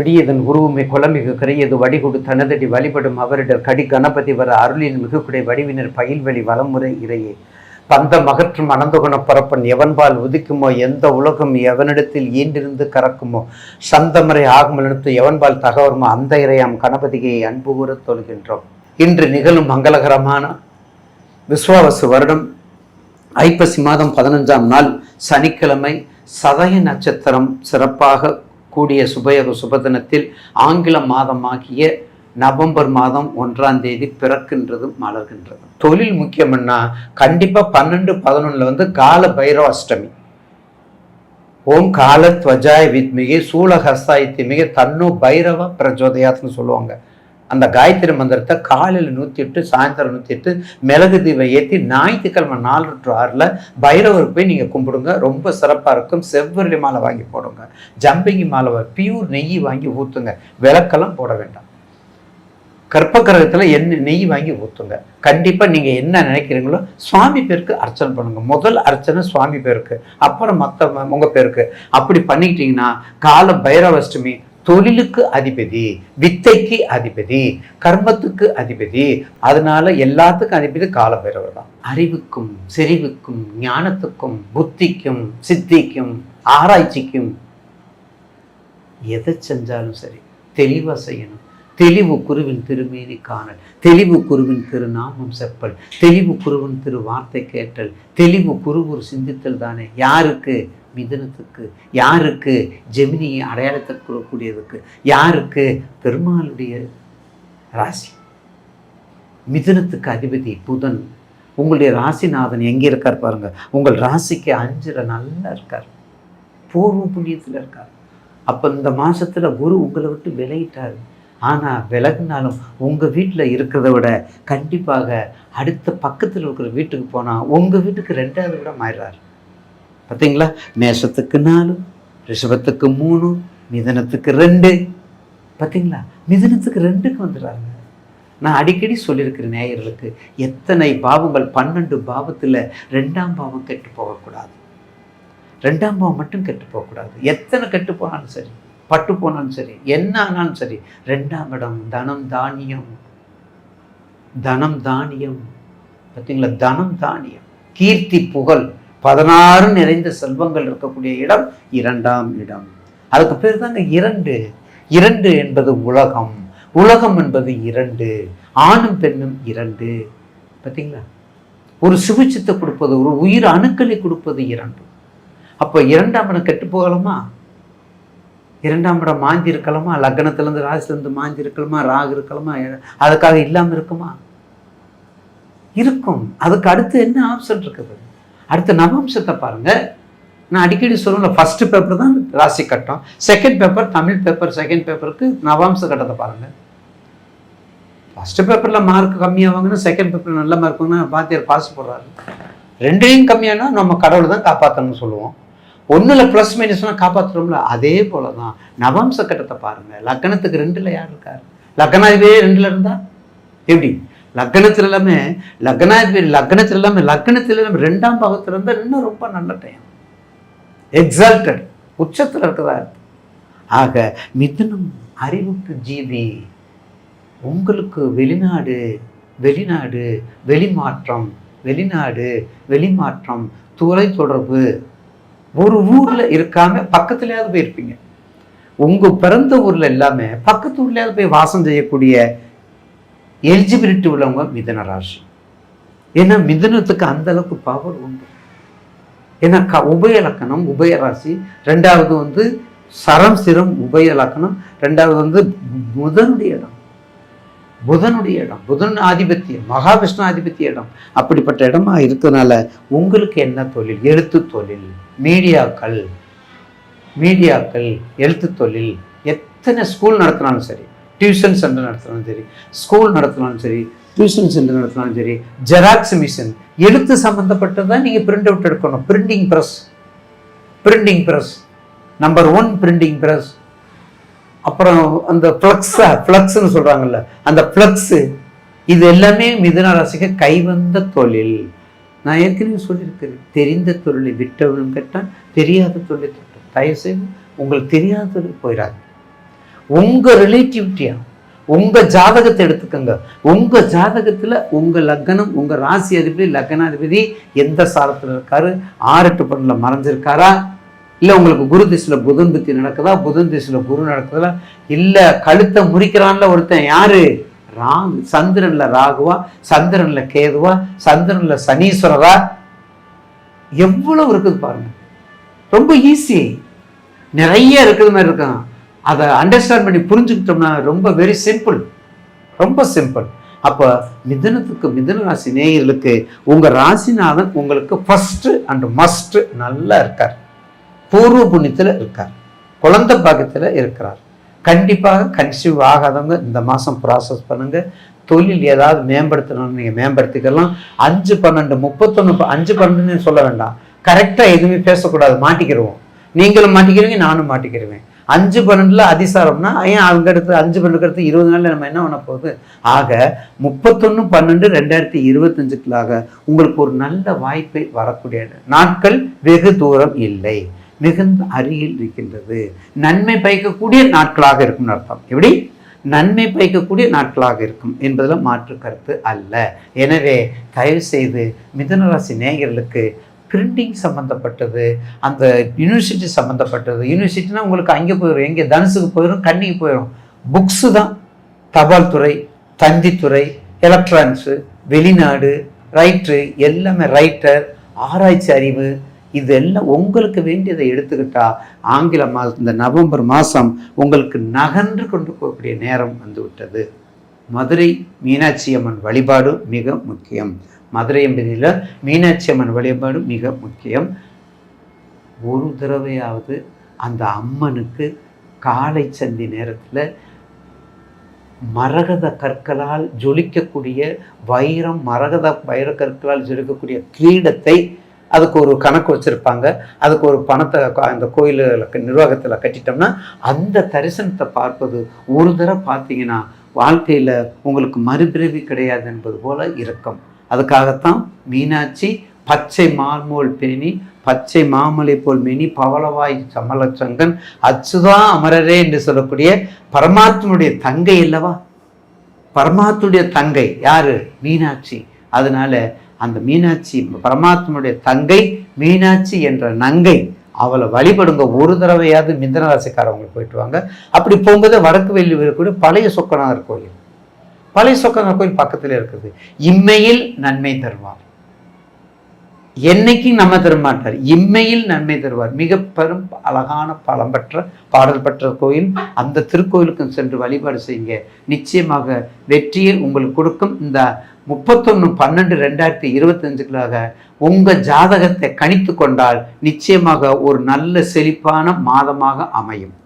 பிடியதன் உருவமே குலமிகு கரையது வடிகொடு தனதடி வழிபடும் அவரிடர் கடி கணபதி வர அருளின் மிகுக்குடை வடிவினர் பயில்வெளி வலமுறை இறையே. பந்த மகற்றும் அனந்தகுண பரப்பன் எவன்பால் உதிக்குமோ? எந்த உலகம் எவனிடத்தில் ஈண்டிருந்து கறக்குமோ? சந்தமறை ஆகமலெடுத்து எவன்பால் தகவருமோ? அந்த இறையாம் கணபதியை அன்பு கூறத் தொழுகின்றோம். இன்று நிகழும் மங்களகரமான விஸ்வாவசு வருடம் ஐப்பசி மாதம் பதினஞ்சாம் நாள் சனிக்கிழமை சதய நட்சத்திரம் சிறப்பாக கூடிய சுபயோக சுபதினத்தில் ஆங்கில மாதமாகிய நவம்பர் மாதம் ஒன்றாம் தேதி பிறக்கின்றது மலர்கின்றது. தொழில் முக்கியம்னா கண்டிப்பா பன்னெண்டு பதினொன்னுல வந்து கால பைரவ அஷ்டமி ஓம் கால துவஜாய வித்மிகை சூலஹஸ்தாய் திமிகை தன்னு பைரவ பிரஜோதயாத்னு சொல்லுவாங்க. அந்த காயத்ரி மந்திரத்தை காலையில் நூற்றி எட்டு சாயந்தரம் நூற்றி எட்டு மிளகு தீபம் ஏற்றி ஞாயிற்றுக்கிழமை நாலு டு ஆறில் பைரவருக்கு போய் நீங்கள் கும்பிடுங்க. ரொம்ப சிறப்பாக இருக்கும். செவ்வரளி மாலை வாங்கி போடுங்க. ஜம்பிங்கி மாலை பியூர் நெய் வாங்கி ஊற்றுங்க விளக்கெல்லாம் போட வேண்டாம். கற்பகிரகத்தில் எண்ணெய் நெய் வாங்கி ஊற்றுங்க கண்டிப்பாக நீங்கள் என்ன நினைக்கிறீங்களோ சுவாமி பேருக்கு அர்ச்சனை பண்ணுங்க. முதல் அர்ச்சனை சுவாமி பேருக்கு. அப்புறம் மற்ற உங்கள் பேருக்கு. அப்படி பண்ணிக்கிட்டிங்கன்னா கால பைரவஷ்டமி தொழிலுக்கு அதிபதி வித்தைக்கு அதிபதி கர்மத்துக்கு அதிபதி. அதனால எல்லாத்துக்கும் அதிபதி கால தான். அறிவுக்கும் செறிவுக்கும் ஞானத்துக்கும் புத்திக்கும் சித்திக்கும் ஆராய்ச்சிக்கும் எதை செஞ்சாலும் சரி தெளிவாக செய்யணும். தெளிவு குருவின் திருமேனி காணல். தெளிவு குருவின் திருநாமம் செப்பல். தெளிவு குருவின் திரு வார்த்தை கேட்டல். தெளிவு குருவுரு சிந்தித்தல் தானே. யாருக்கு? மிதனத்துக்கு. யாருக்கு? ஜெமினியை அடையாளத்தை கூடியதுக்கு யாருக்கு? பெருமாளுடைய ராசி. மிதுனத்துக்கு அதிபதி புதன். உங்களுடைய ராசிநாதன் எங்கே இருக்கார் பாருங்க. உங்கள் ராசிக்கு அஞ்சுல நல்லா இருக்கார். பூர்வ புண்ணியத்தில் இருக்கார். அப்போ இந்த மாசத்துல குரு உங்களை விட்டு விளையிட்டார் ஆனால் விலகுனாலும் உங்கள் வீட்டில் இருக்கிறத விட கண்டிப்பாக அடுத்த பக்கத்தில் இருக்கிற வீட்டுக்கு போனால் உங்கள் வீட்டுக்கு ரெண்டாவது விட மாறிடுறாரு பார்த்தீங்களா மேஷத்துக்கு நாலு ரிஷபத்துக்கு மூணு மிதனத்துக்கு ரெண்டு. பார்த்தீங்களா மிதனத்துக்கு ரெண்டுக்கு வந்துடுறாங்க. நான் அடிக்கடி சொல்லியிருக்கிறேன் நேயர்களுக்கு எத்தனை பாவங்கள் பன்னெண்டு பாவத்தில் ரெண்டாம் பாவம் கெட்டு போகக்கூடாது. ரெண்டாம் பாவம் மட்டும் கெட்டு போகக்கூடாது. எத்தனை கெட்டு போனாலும் சரி. பட்டு போனாலும் சரி என்ன ஆனாலும் சரி ரெண்டாம் இடம் தனம் தானியம். தனம் தானியம். பார்த்தீங்களா தனம் தானியம். கீர்த்தி புகழ் பதினாறு நிறைந்த செல்வங்கள் இருக்கக்கூடிய இடம் இரண்டாம் இடம். அதுக்கு பேர் தாங்க இரண்டு. இரண்டு என்பது உலகம். உலகம் என்பது இரண்டு. ஆணும் பெண்ணும் இரண்டு. பார்த்தீங்களா ஒரு சுபிச்சத்தை கொடுப்பது ஒரு உயிர் அணுக்களை கொடுப்பது இரண்டு. அப்போ இரண்டாம் இடம் கெட்டு போகலாமா? இரண்டாம் இடம் மாந்தி இருக்கலாமா? லக்னத்துலேருந்து ராசிலேருந்து மாந்தி இருக்கலாமா? ராகு இருக்கலாமா? அதுக்காக இல்லாமல் இருக்குமா? இருக்கும். அதுக்கு அடுத்து என்ன ஆப்ஷன் இருக்குது? அடுத்த நவம்சத்தை பாருங்கள் நான் அடிக்கடி சொல்லுவேன் ஃபஸ்ட்டு பேப்பர் தான் ராசி கட்டம். Second paper Tamil paper second பேப்பருக்கு நவாம்ச கட்டத்தை பாருங்கள் ஃபஸ்ட்டு பேப்பரில் மார்க் கம்மியாக வாங்கினா செகண்ட் பேப்பரில் நல்ல மார்க் வாங்கினா பாத்தியார் பாஸ் போடுறாரு. ரெண்டையும் கம்மியானா நம்ம கடவுளை தான் காப்பாற்றணும்னு சொல்லுவோம். ஒன்றில் ப்ளஸ் மைனஸ்னால் காப்பாற்றுறோம்ல அதே போல தான் நவம்ச கட்டத்தை பாருங்கள் லக்கணத்துக்கு ரெண்டில் யார் இருக்கார் லக்கணாதிபதியே ரெண்டில் இருந்தால் எப்படி? லக்கணத்தில் எல்லாமே லக்னாதிபதி லக்னத்தில் எல்லாமே லக்னத்தில் எல்லாமே ரெண்டாம் பாகத்தில் இருந்தால் இன்னும் ரொம்ப நல்ல டைம் எக்ஸால்டட் உச்சத்தில் இருக்கிறதா இருக்கு. ஆக மிதுனம் அறிவுக்கு ஜீவி உங்களுக்கு வெளிநாடு வெளிநாடு வெளிமாற்றம் வெளிநாடு வெளிமாற்றம் தொலை தொடர்பு. ஒரு ஊர்ல இருக்காம பக்கத்துலயாவது போயிருப்பீங்க. உங்க பிறந்த ஊர்ல எல்லாமே பக்கத்து ஊர்லயாவது போய் வாசம் செய்யக்கூடிய எலிஜிபிலிட்டி உள்ளவங்க மிதன ராசி. ஏன்னா மிதனத்துக்கு அந்த அளவுக்கு பவர் உண்டு. ஏன்னா க உபய லக்கணம் உபய ராசி. ரெண்டாவது வந்து சரம் சிரம் உபய லக்கணம். ரெண்டாவது வந்து முதனுடைய இடம். புதனுடைய இடம் புதன் ஆதிபத்தியம் மகாவிஷ்ணு ஆதிபத்திய இடம். அப்படிப்பட்ட இடமா இருக்கிறதுனால உங்களுக்கு என்ன தொழில்? எழுத்து தொழில் மீடியாக்கள் மீடியாக்கள் எழுத்து தொழில். எத்தனை ஸ்கூல் நடத்தினாலும் சரி டியூஷன் சென்டர் நடத்தினாலும் சரி ஸ்கூல் நடத்தினாலும் சரி டியூஷன் சென்டர் நடத்தினாலும் சரி ஜெராக்ஸ் மிஷின் எழுத்து சம்மந்தப்பட்டதான் நீங்கள் பிரிண்ட் அவுட் எடுக்கணும். Printing press printing press number one printing press அப்புறம் அந்த ஃப்ளக்ஸா ஃப்ளக்ஸ்னு சொல்கிறாங்கல்ல அந்த ஃப்ளக்ஸு இது எல்லாமே மிதுன ராசிக்கு கைவந்த தொழில். நான் ஏற்கனவே சொல்லியிருக்கிறேன் தெரிந்த தொழிலை விட்டவனும் கேட்டால் தெரியாத தொழிலை தொட்டும் தயவுசெய்து உங்களுக்கு தெரியாத தொழில் போயிடாது உங்கள் ரிலேட்டிவிட்டியா உங்கள் ஜாதகத்தை எடுத்துக்கோங்க. உங்கள் ஜாதகத்தில் உங்கள் லக்னம் உங்கள் ராசி அதிபதி லக்னாதிபதி எந்த சாரத்தில் இருக்காரு? ஆறு எட்டு பன்னுல மறைஞ்சிருக்காரா? இல்லை உங்களுக்கு குரு திசையில் புதன் புத்தி நடக்குதா? புதன் திசையில் குரு நடக்குதா? இல்லை கழுத்தை முறிக்கிறான்ல ஒருத்தன் யாரு? ராகு. சந்திரன்ல ராகுவா? சந்திரன்ல கேதுவா? சந்திரன்ல சனீஸ்வரரா? எவ்வளவு இருக்குது பாருங்க. ரொம்ப ஈஸி நிறைய இருக்கிறது மாதிரி இருக்கும் அதை அண்டர்ஸ்டாண்ட் பண்ணி புரிஞ்சுக்கிட்டோம்னா ரொம்ப வெரி சிம்பிள் ரொம்ப சிம்பிள் அப்போ மிதனத்துக்கு மிதன ராசி நேயர்களுக்கு உங்கள் ராசிநாதன் உங்களுக்கு ஃபஸ்ட்டு அண்ட் மஸ்ட்டு நல்லா இருக்கார். பூர்வ புண்ணியத்தில் இருக்கார். குழந்தை பாகத்தில் இருக்கிறார். கண்டிப்பாக கன்சீவ் ஆகாதவங்க இந்த மாதம் ப்ராசஸ் பண்ணுங்கள் தொழில் ஏதாவது மேம்படுத்தணும்னு நீங்கள் மேம்படுத்திக்கலாம். அஞ்சு பன்னெண்டு முப்பத்தொன்று அஞ்சு பன்னெண்டுன்னு சொல்ல வேண்டாம். கரெக்டாக எதுவுமே பேசக்கூடாது. மாட்டிக்கிடுவோம் நீங்களும் மாட்டிக்கிறீங்க நானும் மாட்டிக்கிடுவேன் அஞ்சு பன்னெண்டுல அதிசாரம்னா ஏன் அவங்க அடுத்து அஞ்சு பன்னெண்டுக்கு அடுத்து இருபது நாளில் நம்ம என்ன பண்ண போகுது? ஆக முப்பத்தொன்று பன்னெண்டு ரெண்டாயிரத்தி இருபத்தஞ்சுக்குள்ளாக உங்களுக்கு ஒரு நல்ல வாய்ப்பை வரக்கூடிய நாட்கள் வெகு தூரம் இல்லை. மிகுந்த அருகில் இருக்கின்றது. நன்மை பயக்கக்கூடிய நாட்களாக இருக்கும்னு அர்த்தம். எப்படி? நன்மை பயக்கக்கூடிய நாட்களாக இருக்கும் என்பதில் மாற்று கருத்து அல்ல. எனவே தயவு செய்து மிதனராசி நேயர்களுக்கு பிரிண்டிங் சம்மந்தப்பட்டது அந்த யூனிவர்சிட்டி சம்மந்தப்பட்டது யூனிவர்சிட்டினா உங்களுக்கு அங்கே போயிடும் எங்கே தனுசுக்கு போயிடும் கண்ணிக்கு போயிடும் புக்ஸு தான். தபால் துறை தந்தித்துறை எலக்ட்ரானிக்ஸு வெளிநாடு ரைட்ரு எல்லாமே ரைட்டர் ஆராய்ச்சி அறிவு இதெல்லாம் உங்களுக்கு வேண்டியதை எடுத்துக்கிட்டா ஆங்கில மா இந்த நவம்பர் மாதம் உங்களுக்கு நகன்று கொண்டு போகக்கூடிய நேரம் வந்து விட்டது மதுரை மீனாட்சி அம்மன் வழிபாடு மிக முக்கியம். மதுரை என்பதில் மீனாட்சி அம்மன் வழிபாடு மிக முக்கியம். ஒரு தடவையாவது அந்த அம்மனுக்கு காலை சந்தி நேரத்தில் மரகத கற்களால் ஜொலிக்கக்கூடிய வைரம் மரகத வைர கற்களால் ஜொலிக்கக்கூடிய கிரீடத்தை அதுக்கு ஒரு கணக்கு வச்சுருப்பாங்க. அதுக்கு ஒரு பணத்தை அந்த கோயிலில் நிர்வாகத்தில் கட்டிட்டோம்னா அந்த தரிசனத்தை பார்ப்பது ஒரு தடவை பார்த்தீங்கன்னா வாழ்க்கையில் உங்களுக்கு மறுபிறவி கிடையாது என்பது போல இருக்கும். அதுக்காகத்தான் மீனாட்சி பச்சை மால்மோல் பேணி பச்சை மாமலை போல் மேனி பவளவாய் சமலச்சங்கன் அச்சுதா அமரரே என்று சொல்லக்கூடிய பரமாத்மனுடைய தங்கை அல்லவா? பரமாத்மனுடைய தங்கை. யாரு? மீனாட்சி. அதனால அந்த மீனாட்சி பரமாத்மனுடைய தங்கை மீனாட்சி என்ற நங்கை அவளை வழிபடுங்க. ஒரு தடவையாவது மிதன ராசிக்காரவங்களுக்கு போயிட்டு வாங்க. அப்படி போகும்போது வடக்கு வெள்ளி இருக்கக்கூடிய பழைய சொக்கநாதர் கோயில். பழைய சொக்கநாதர் கோயில் பக்கத்தில் இருக்குது. இம்மையில் நன்மை தருவார். என்னைக்கும் நம்ம தரமாட்டார். இம்மையில் நன்மை தருவார். மிக பெரும் அழகான பலம் பெற்ற பாடல் பெற்ற கோயில். அந்த திருக்கோயிலுக்கும் சென்று வழிபாடு செய்யுங்க. நிச்சயமாக வெற்றியை உங்களுக்கு கொடுக்கும். இந்த முப்பத்தொன்று பன்னெண்டு ரெண்டாயிரத்தி இருபத்தஞ்சுக்களாக உங்கள் ஜாதகத்தை கணித்து கொண்டால் நிச்சயமாக ஒரு நல்ல செழிப்பான மாதமாக அமையும்.